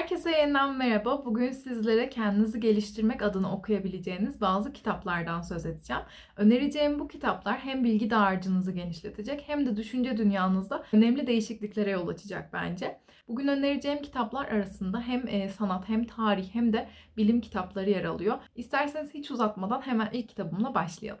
Herkese yeniden merhaba. Bugün sizlere kendinizi geliştirmek adına okuyabileceğiniz bazı kitaplardan söz edeceğim. Önereceğim bu kitaplar hem bilgi dağarcığınızı genişletecek hem de düşünce dünyanızda önemli değişikliklere yol açacak bence. Bugün önereceğim kitaplar arasında hem e, sanat hem tarih hem de bilim kitapları yer alıyor. İsterseniz hiç uzatmadan hemen ilk kitabımla başlayalım.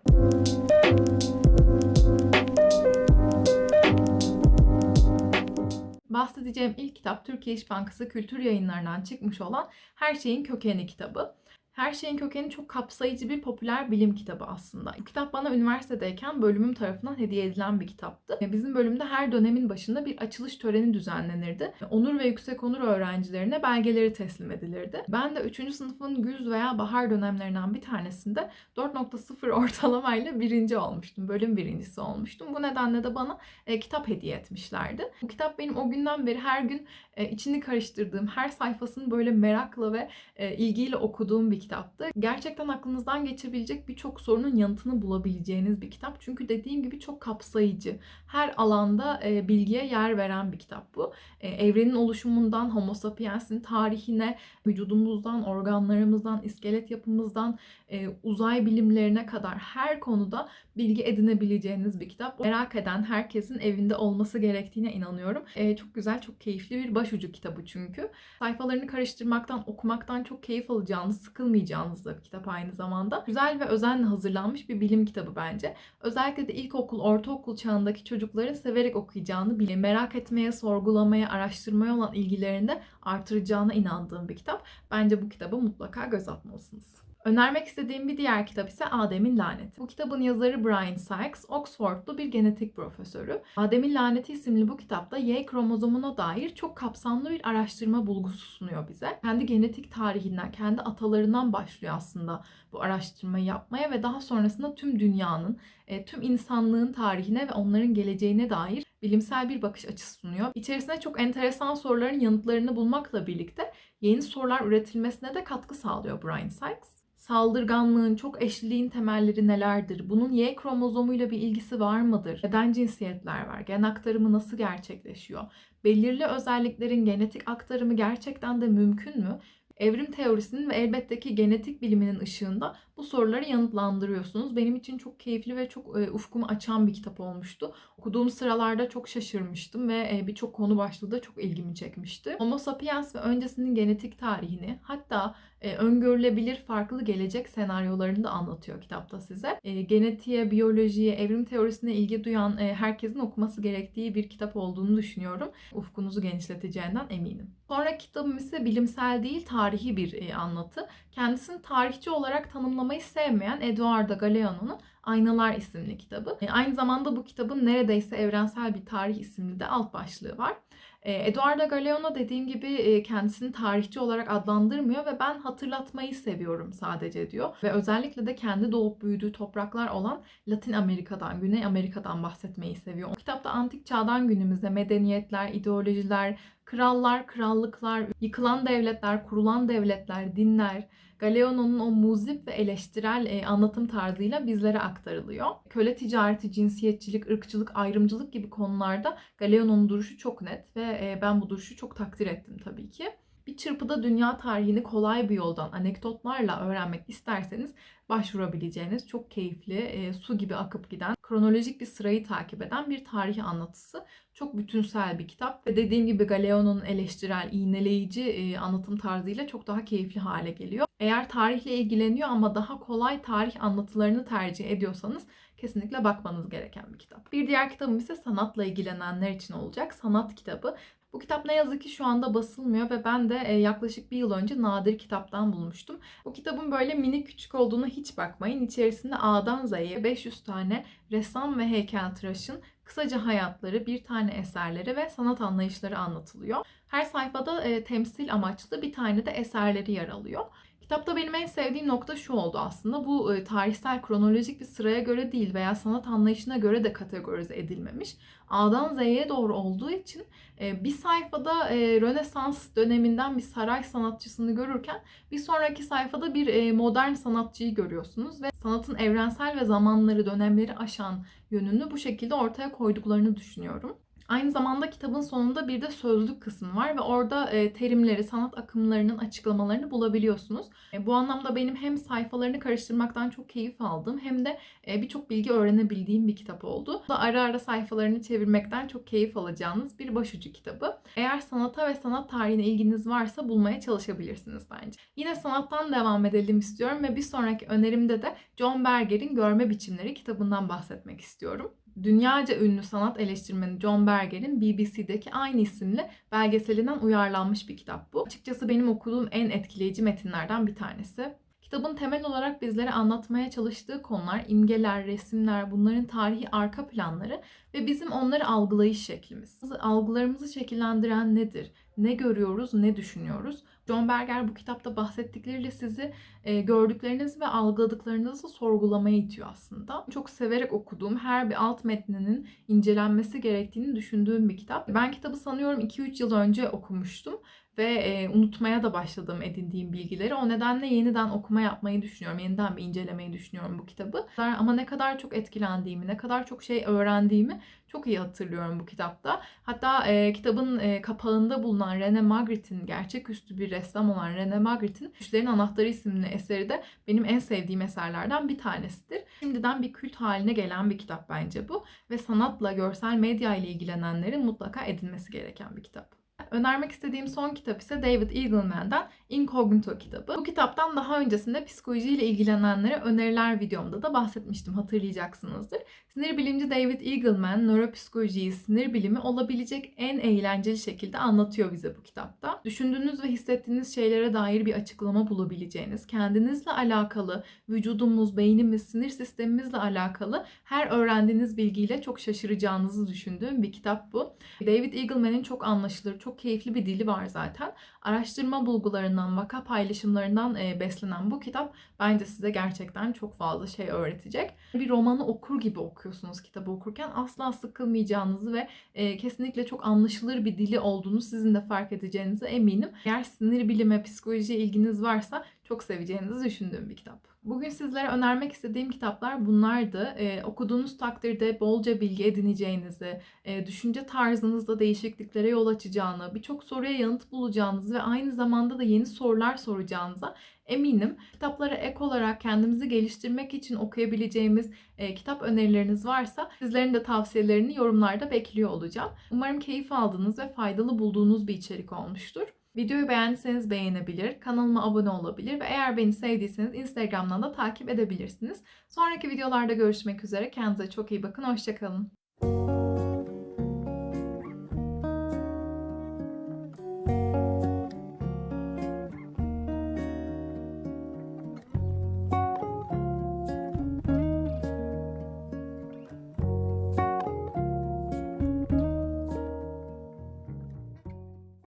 Bahsedeceğim ilk kitap Türkiye İş Bankası Kültür Yayınları'ndan çıkmış olan Her Şeyin Kökeni kitabı. Her Şeyin Kökeni çok kapsayıcı bir popüler bilim kitabı aslında. Bu kitap bana üniversitedeyken bölümüm tarafından hediye edilen bir kitaptı. Bizim bölümde her dönemin başında bir açılış töreni düzenlenirdi. Onur ve yüksek onur öğrencilerine belgeleri teslim edilirdi. Ben de 3. sınıfın güz veya bahar dönemlerinden bir tanesinde 4.0 ortalamayla birinci olmuştum. Bölüm birincisi olmuştum. Bu nedenle de bana e, kitap hediye etmişlerdi. Bu kitap benim o günden beri her gün e, içini karıştırdığım, her sayfasını böyle merakla ve e, ilgiyle okuduğum bir kitaptı. Gerçekten aklınızdan geçebilecek birçok sorunun yanıtını bulabileceğiniz bir kitap. Çünkü dediğim gibi çok kapsayıcı. Her alanda e, bilgiye yer veren bir kitap bu. E, evrenin oluşumundan, homo sapiens'in tarihine, vücudumuzdan, organlarımızdan, iskelet yapımızdan, e, uzay bilimlerine kadar her konuda bilgi edinebileceğiniz bir kitap. Merak eden herkesin evinde olması gerektiğine inanıyorum. E, çok güzel, çok keyifli bir başucu kitabı çünkü. Sayfalarını karıştırmaktan, okumaktan çok keyif alacağınız, sıkılmayacağınız da bir kitap aynı zamanda. Güzel ve özenle hazırlanmış bir bilim kitabı bence. Özellikle de ilkokul, ortaokul çağındaki çocukların severek okuyacağını, bile merak etmeye, sorgulamaya, araştırmaya olan ilgilerini de artıracağına inandığım bir kitap. Bence bu kitaba mutlaka göz atmalısınız. Önermek istediğim bir diğer kitap ise Adem'in Laneti. Bu kitabın yazarı Brian Sykes, Oxfordlu bir genetik profesörü. Adem'in Laneti isimli bu kitapta Y kromozomuna dair çok kapsamlı bir araştırma bulgusu sunuyor bize. Kendi genetik tarihinden, kendi atalarından başlıyor aslında bu araştırmayı yapmaya ve daha sonrasında tüm dünyanın, e, tüm insanlığın tarihine ve onların geleceğine dair bilimsel bir bakış açısı sunuyor. İçerisinde çok enteresan soruların yanıtlarını bulmakla birlikte yeni sorular üretilmesine de katkı sağlıyor Brian Sykes saldırganlığın, çok eşliliğin temelleri nelerdir? Bunun Y kromozomuyla bir ilgisi var mıdır? Neden cinsiyetler var? Gen aktarımı nasıl gerçekleşiyor? Belirli özelliklerin genetik aktarımı gerçekten de mümkün mü? Evrim teorisinin ve elbette ki genetik biliminin ışığında bu soruları yanıtlandırıyorsunuz. Benim için çok keyifli ve çok e, ufkumu açan bir kitap olmuştu. Okuduğum sıralarda çok şaşırmıştım ve e, birçok konu başlığı da çok ilgimi çekmişti. Homo sapiens ve öncesinin genetik tarihini hatta e, öngörülebilir farklı gelecek senaryolarını da anlatıyor kitapta size. E, genetiğe, biyolojiye, evrim teorisine ilgi duyan e, herkesin okuması gerektiği bir kitap olduğunu düşünüyorum. Ufkunuzu genişleteceğinden eminim. Sonra kitabım ise bilimsel değil, tarihi bir e, anlatı. Kendisini tarihçi olarak tanımlamayı sevmeyen Eduardo Galeano'nun Aynalar isimli kitabı. E, aynı zamanda bu kitabın neredeyse evrensel bir tarih isimli de alt başlığı var. E, Eduardo Galeano dediğim gibi e, kendisini tarihçi olarak adlandırmıyor ve ben hatırlatmayı seviyorum sadece diyor. Ve özellikle de kendi doğup büyüdüğü topraklar olan Latin Amerika'dan, Güney Amerika'dan bahsetmeyi seviyor. O kitapta antik çağdan günümüzde medeniyetler, ideolojiler, krallar, krallıklar, yıkılan devletler, kurulan devletler, dinler, Galeano'nun o muzip ve eleştirel e, anlatım tarzıyla bizlere aktarılıyor. Köle ticareti, cinsiyetçilik, ırkçılık, ayrımcılık gibi konularda Galeano'nun duruşu çok net ve e, ben bu duruşu çok takdir ettim tabii ki. Bir çırpıda dünya tarihini kolay bir yoldan anekdotlarla öğrenmek isterseniz başvurabileceğiniz çok keyifli, e, su gibi akıp giden, kronolojik bir sırayı takip eden bir tarih anlatısı. Çok bütünsel bir kitap ve dediğim gibi Galeano'nun eleştirel, iğneleyici e, anlatım tarzıyla çok daha keyifli hale geliyor. Eğer tarihle ilgileniyor ama daha kolay tarih anlatılarını tercih ediyorsanız kesinlikle bakmanız gereken bir kitap. Bir diğer kitabım ise sanatla ilgilenenler için olacak. Sanat kitabı. Bu kitap ne yazık ki şu anda basılmıyor ve ben de e, yaklaşık bir yıl önce nadir kitaptan bulmuştum. Bu kitabın böyle minik küçük olduğuna hiç bakmayın. İçerisinde A'dan Z'ye 500 tane ressam ve heykeltıraşın kısaca hayatları, bir tane eserleri ve sanat anlayışları anlatılıyor. Her sayfada e, temsil amaçlı bir tane de eserleri yer alıyor. Kitapta benim en sevdiğim nokta şu oldu aslında. Bu e, tarihsel kronolojik bir sıraya göre değil veya sanat anlayışına göre de kategorize edilmemiş. A'dan Z'ye doğru olduğu için e, bir sayfada e, Rönesans döneminden bir saray sanatçısını görürken bir sonraki sayfada bir modern sanatçıyı görüyorsunuz ve sanatın evrensel ve zamanları, dönemleri aşan yönünü bu şekilde ortaya koyduklarını düşünüyorum. Aynı zamanda kitabın sonunda bir de sözlük kısmı var ve orada e, terimleri, sanat akımlarının açıklamalarını bulabiliyorsunuz. E, bu anlamda benim hem sayfalarını karıştırmaktan çok keyif aldığım hem de e, birçok bilgi öğrenebildiğim bir kitap oldu. Da ara ara sayfalarını çevirmekten çok keyif alacağınız bir başucu kitabı. Eğer sanata ve sanat tarihine ilginiz varsa bulmaya çalışabilirsiniz bence. Yine sanattan devam edelim istiyorum ve bir sonraki önerimde de John Berger'in Görme Biçimleri kitabından bahsetmek istiyorum. Dünyaca ünlü sanat eleştirmeni John Berger'in BBC'deki aynı isimli belgeselinden uyarlanmış bir kitap bu. Açıkçası benim okuduğum en etkileyici metinlerden bir tanesi. Kitabın temel olarak bizlere anlatmaya çalıştığı konular, imgeler, resimler, bunların tarihi arka planları ve bizim onları algılayış şeklimiz. Algılarımızı şekillendiren nedir? Ne görüyoruz, ne düşünüyoruz? John Berger bu kitapta bahsettikleriyle sizi e, gördüklerinizi ve algıladıklarınızı sorgulamaya itiyor aslında. Çok severek okuduğum, her bir alt metninin incelenmesi gerektiğini düşündüğüm bir kitap. Ben kitabı sanıyorum 2-3 yıl önce okumuştum ve e, unutmaya da başladım edindiğim bilgileri. O nedenle yeniden okuma yapmayı düşünüyorum. Yeniden bir incelemeyi düşünüyorum bu kitabı. Ama ne kadar çok etkilendiğimi, ne kadar çok şey öğrendiğimi çok iyi hatırlıyorum bu kitapta. Hatta e, kitabın e, kapağında bulunan René Magritte'in, gerçeküstü bir ressam olan René Magritte'in Düşlerin Anahtarı isimli eseri de benim en sevdiğim eserlerden bir tanesidir. Şimdiden bir kült haline gelen bir kitap bence bu. Ve sanatla, görsel medya ile ilgilenenlerin mutlaka edinmesi gereken bir kitap. Önermek istediğim son kitap ise David Eagleman'dan Incognito kitabı. Bu kitaptan daha öncesinde psikolojiyle ilgilenenlere öneriler videomda da bahsetmiştim hatırlayacaksınızdır. Sinir bilimci David Eagleman nöropsikolojiyi, sinir bilimi olabilecek en eğlenceli şekilde anlatıyor bize bu kitapta. Düşündüğünüz ve hissettiğiniz şeylere dair bir açıklama bulabileceğiniz, kendinizle alakalı, vücudumuz, beynimiz, sinir sistemimizle alakalı her öğrendiğiniz bilgiyle çok şaşıracağınızı düşündüğüm bir kitap bu. David Eagleman'in çok anlaşılır, çok keyifli bir dili var zaten. Araştırma bulgularından, vaka paylaşımlarından e, beslenen bu kitap bence size gerçekten çok fazla şey öğretecek. Bir romanı okur gibi okuyorsunuz kitabı okurken asla sıkılmayacağınızı ve e, kesinlikle çok anlaşılır bir dili olduğunu sizin de fark edeceğinize eminim. Eğer sinir bilime, psikolojiye ilginiz varsa çok seveceğinizi düşündüğüm bir kitap. Bugün sizlere önermek istediğim kitaplar bunlardı. Ee, okuduğunuz takdirde bolca bilgi edineceğinizi, e, düşünce tarzınızda değişikliklere yol açacağını, birçok soruya yanıt bulacağınızı ve aynı zamanda da yeni sorular soracağınıza eminim. Kitaplara ek olarak kendimizi geliştirmek için okuyabileceğimiz e, kitap önerileriniz varsa sizlerin de tavsiyelerini yorumlarda bekliyor olacağım. Umarım keyif aldığınız ve faydalı bulduğunuz bir içerik olmuştur. Videoyu beğendiyseniz beğenebilir, kanalıma abone olabilir ve eğer beni sevdiyseniz Instagram'dan da takip edebilirsiniz. Sonraki videolarda görüşmek üzere. Kendinize çok iyi bakın. Hoşçakalın.